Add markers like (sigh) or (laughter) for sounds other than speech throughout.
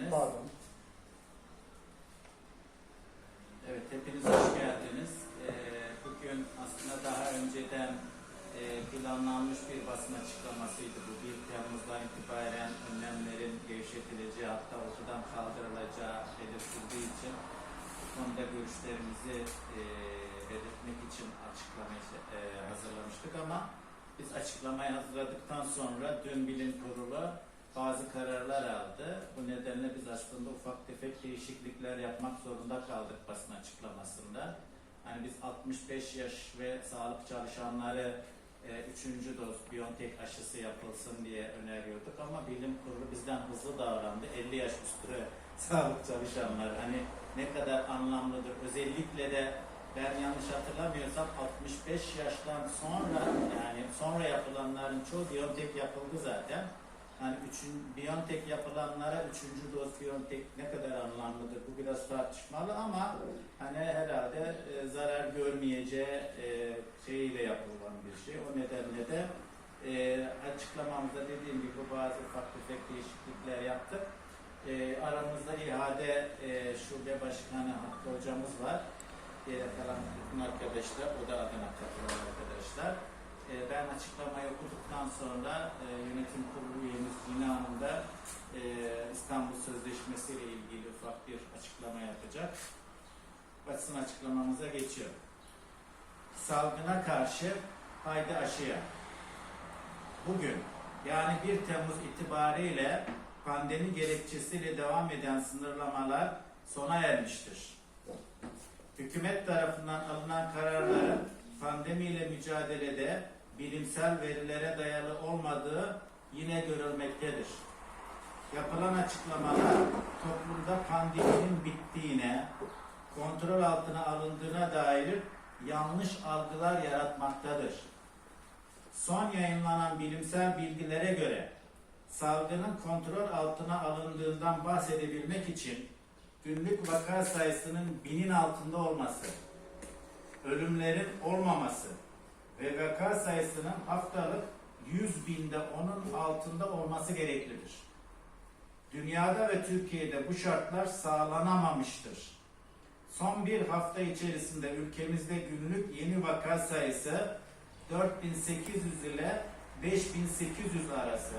geldiniz. Pardon. Evet, hepiniz hoş geldiniz. Ee, bugün aslında daha önceden e, planlanmış bir basın açıklamasıydı bu. 1 Temmuz'dan itibaren önlemlerin gevşetileceği hatta ortadan kaldırılacağı belirtildiği için bu konuda görüşlerimizi e, belirtmek için açıklamayı e, hazırlamıştık ama biz açıklamayı hazırladıktan sonra dün bilim kurulu kararlar aldı. Bu nedenle biz aslında ufak tefek değişiklikler yapmak zorunda kaldık basın açıklamasında. Hani biz 65 yaş ve sağlık çalışanları e, üçüncü doz Biontech aşısı yapılsın diye öneriyorduk ama bilim kurulu bizden hızlı davrandı. 50 yaş üstü (laughs) sağlık çalışanları hani ne kadar anlamlıdır. Özellikle de ben yanlış hatırlamıyorsam 65 yaştan sonra yani sonra yapılanların çoğu Biontech yapıldı zaten. Hani üçün, Biontech yapılanlara üçüncü doz Biontech ne kadar anlamlıdır bu biraz tartışmalı ama hani herhalde e, zarar görmeyeceği e, şeyiyle yapılan bir şey. O nedenle de e, açıklamamızda dediğim gibi bazı ufak tefek değişiklikler yaptık. E, aramızda ihade e, şube başkanı Hakkı hocamız var. Diğer kalan bütün arkadaşlar, o da adına katılan arkadaşlar. E, ben açıklamayı okuduktan sonra e, yönetim kurulu üyemiz Yine Hanım da e, İstanbul Sözleşmesi ile ilgili ufak bir açıklama yapacak. Basın açıklamamıza geçiyor. Salgına karşı haydi aşıya. Bugün yani 1 Temmuz itibariyle pandemi gerekçesiyle devam eden sınırlamalar sona ermiştir. Hükümet tarafından alınan kararların pandemiyle mücadelede bilimsel verilere dayalı olmadığı yine görülmektedir. Yapılan açıklamalar toplumda pandeminin bittiğine, kontrol altına alındığına dair yanlış algılar yaratmaktadır. Son yayınlanan bilimsel bilgilere göre salgının kontrol altına alındığından bahsedebilmek için günlük vaka sayısının binin altında olması, ölümlerin olmaması ve vaka sayısının haftalık 100 binde onun altında olması gereklidir. Dünyada ve Türkiye'de bu şartlar sağlanamamıştır. Son bir hafta içerisinde ülkemizde günlük yeni vaka sayısı 4800 ile 5800 arası,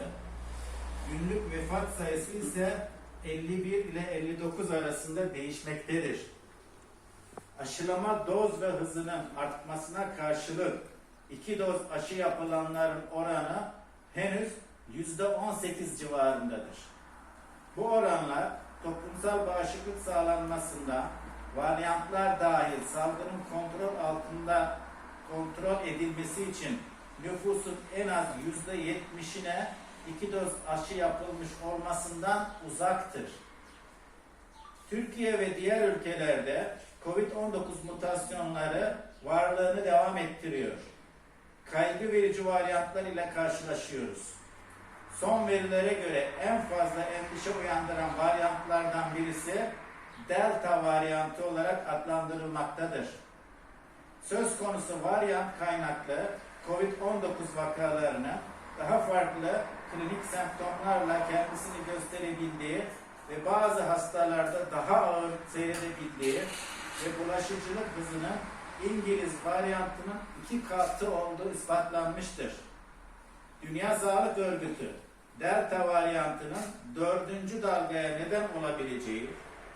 günlük vefat sayısı ise 51 ile 59 arasında değişmektedir. Aşılama doz ve hızının artmasına karşılık iki doz aşı yapılanların oranı henüz yüzde 18 civarındadır. Bu oranlar toplumsal bağışıklık sağlanmasında varyantlar dahil salgının kontrol altında kontrol edilmesi için nüfusun en az yüzde yetmişine iki doz aşı yapılmış olmasından uzaktır. Türkiye ve diğer ülkelerde COVID-19 mutasyonları varlığını devam ettiriyor. Kaygı verici varyantlar ile karşılaşıyoruz. Son verilere göre en fazla endişe uyandıran varyantlardan birisi Delta varyantı olarak adlandırılmaktadır. Söz konusu varyant kaynaklı COVID-19 vakalarını daha farklı klinik semptomlarla kendisini gösterebildiği ve bazı hastalarda daha ağır seyredebildiği ve bulaşıcılık hızının İngiliz varyantının iki katı olduğu ispatlanmıştır. Dünya Sağlık Örgütü Delta varyantının dördüncü dalgaya neden olabileceği,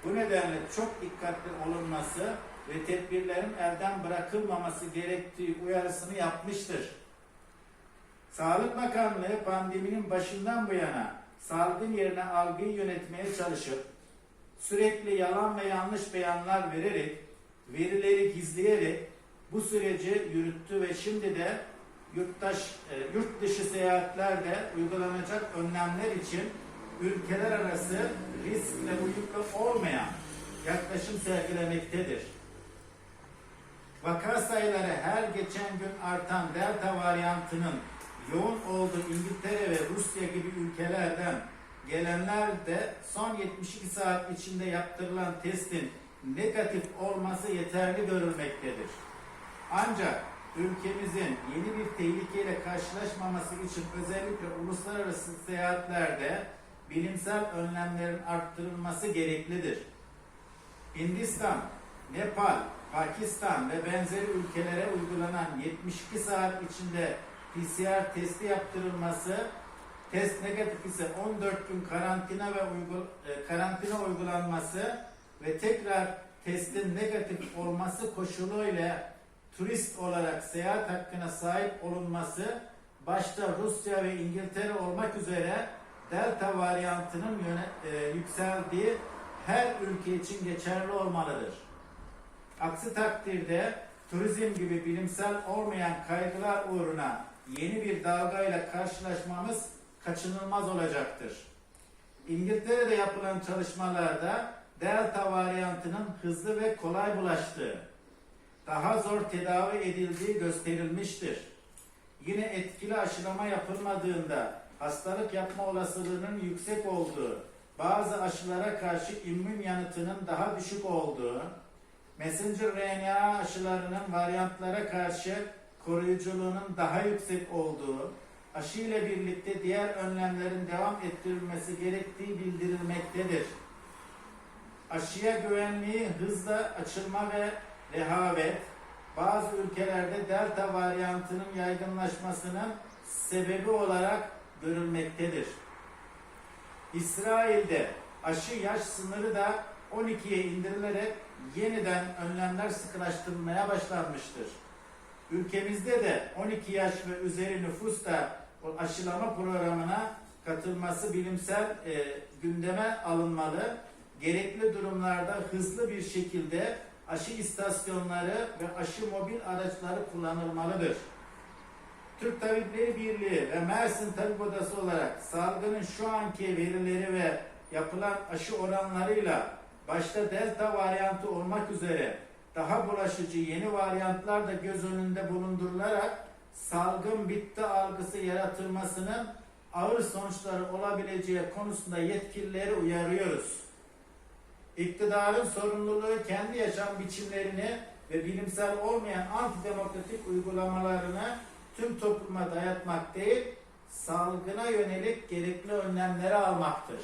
bu nedenle çok dikkatli olunması ve tedbirlerin elden bırakılmaması gerektiği uyarısını yapmıştır. Sağlık Bakanlığı pandeminin başından bu yana salgın yerine algıyı yönetmeye çalışıp sürekli yalan ve yanlış beyanlar vererek, verileri gizleyerek bu süreci yürüttü ve şimdi de yurttaş, e, yurt dışı seyahatlerde uygulanacak önlemler için ülkeler arası riskle uyumlu olmayan yaklaşım sergilemektedir. Vaka sayıları her geçen gün artan delta varyantının yoğun olduğu İngiltere ve Rusya gibi ülkelerden gelenler de son 72 saat içinde yaptırılan testin negatif olması yeterli görülmektedir. Ancak ülkemizin yeni bir tehlikeyle karşılaşmaması için özellikle uluslararası seyahatlerde bilimsel önlemlerin arttırılması gereklidir. Hindistan, Nepal, Pakistan ve benzeri ülkelere uygulanan 72 saat içinde PCR testi yaptırılması, test negatif ise 14 gün karantina ve uygul, e, karantina uygulanması ve tekrar testin negatif olması koşuluyla turist olarak seyahat hakkına sahip olunması başta Rusya ve İngiltere olmak üzere Delta varyantının e, yükseldiği her ülke için geçerli olmalıdır. Aksi takdirde turizm gibi bilimsel olmayan kaygılar uğruna yeni bir dalgayla karşılaşmamız kaçınılmaz olacaktır. İngiltere'de yapılan çalışmalarda delta varyantının hızlı ve kolay bulaştığı, daha zor tedavi edildiği gösterilmiştir. Yine etkili aşılama yapılmadığında hastalık yapma olasılığının yüksek olduğu, bazı aşılara karşı immün yanıtının daha düşük olduğu, messenger RNA aşılarının varyantlara karşı koruyuculuğunun daha yüksek olduğu, aşı ile birlikte diğer önlemlerin devam ettirilmesi gerektiği bildirilmektedir. Aşıya güvenliği, hızla açılma ve rehavet, bazı ülkelerde delta varyantının yaygınlaşmasının sebebi olarak görülmektedir. İsrail'de aşı yaş sınırı da 12'ye indirilerek yeniden önlemler sıkılaştırılmaya başlanmıştır. Ülkemizde de 12 yaş ve üzeri nüfus da aşılama programına katılması bilimsel e, gündeme alınmalı. Gerekli durumlarda hızlı bir şekilde aşı istasyonları ve aşı mobil araçları kullanılmalıdır. Türk Tabipleri Birliği ve Mersin Tabip Odası olarak salgının şu anki verileri ve yapılan aşı oranlarıyla başta delta varyantı olmak üzere daha bulaşıcı yeni varyantlar da göz önünde bulundurularak salgın bitti algısı yaratılmasının ağır sonuçları olabileceği konusunda yetkilileri uyarıyoruz. İktidarın sorumluluğu kendi yaşam biçimlerini ve bilimsel olmayan antidemokratik uygulamalarını tüm topluma dayatmak değil, salgına yönelik gerekli önlemleri almaktır.